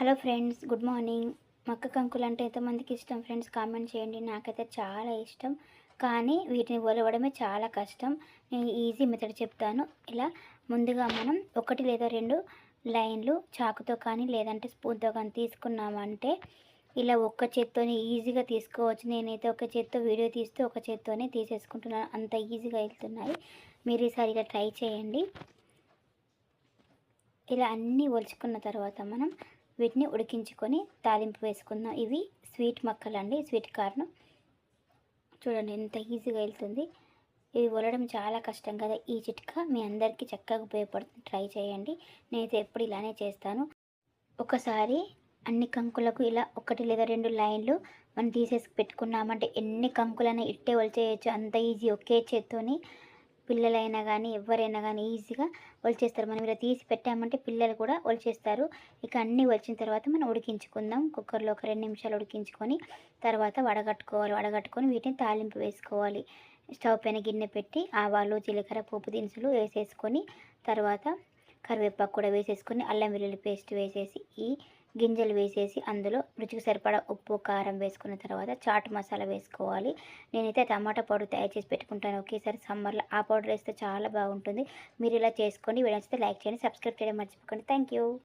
Hello friends good morning. మక్క కంకులు అంటే ఎంతమందికి ఇష్టం ఫ్రెండ్స్? కామెంట్ చేయండి. నాకైతే చాలా ఇష్టం. కానీ వీటిని ఒలవడమే చాలా కష్టం. నేను ఈజీ మెథడ్ చెప్తాను. ఇలా ముందుగా మనం ఒకటి లేదా రెండు లైన్లు చాకుతో కానీ లేదంటే స్పూన్తో కానీ తీసుకున్నామంటే ఇలా ఒక్క చేత్తోనే ఈజీగా తీసుకోవచ్చు. నేనైతే ఒక చేత్తో వీడియో తీస్తూ ఒక చేత్తోనే తీసేసుకుంటున్నాను. అంత ఈజీగా వెళ్తున్నాయి. మీరు ఈసారి ఇలా ట్రై చేయండి. ఇలా అన్నీ ఒలుచుకున్న తర్వాత మనం వీటిని ఉడికించుకొని తాలింపు వేసుకుందాం. ఇవి స్వీట్ మక్కలండి స్వీట్ కార్న్. చూడండి ఎంత ఈజీగా వెళ్తుంది. ఇవి వలడం చాలా కష్టం కదా. ఈ చిట్కా మీ అందరికీ చక్కగా ఉపయోగపడుతుంది. ట్రై చేయండి. నేనైతే ఎప్పుడు ఇలానే చేస్తాను. ఒకసారి అన్ని కంకులకు ఇలా ఒకటి లేదా రెండు లైన్లు మనం తీసేసి పెట్టుకున్నామంటే ఎన్ని కంకులైనా ఇట్టే వలిచేయచ్చు అంత ఈజీ ఒకే చేత్తోని పిల్లలైనా కానీ ఎవరైనా కానీ ఈజీగా వలిచేస్తారు మనం ఇలా తీసి పెట్టామంటే పిల్లలు కూడా వలిచేస్తారు ఇక అన్నీ వచ్చిన తర్వాత మనం ఉడికించుకుందాం. కుక్కర్లో ఒక రెండు నిమిషాలు ఉడికించుకొని తర్వాత వడగట్టుకోవాలి. వడగట్టుకొని వీటిని తాలింపు వేసుకోవాలి. స్టవ్ పైన గిన్నె పెట్టి ఆవాలు జీలకర్ర పోపు దినుసులు వేసేసుకొని తర్వాత కరివేపాకు కూడా వేసేసుకొని అల్లం వెల్లుల్లి పేస్ట్ వేసేసి ఈ గింజలు వేసేసి అందులో రుచికి సరిపడా ఉప్పు కారం వేసుకున్న తర్వాత చాట్ మసాలా వేసుకోవాలి. నేనైతే టమాటా పౌడర్ తయారు చేసి పెట్టుకుంటాను. ఒకేసారి సమ్మర్లో ఆ పౌడర్ వేస్తే చాలా బాగుంటుంది. మీరు ఇలా చేసుకోండి వీడియో లైక్ చేయండి సబ్స్క్రైబ్ చేయడం మర్చిపోకండి. Thank you.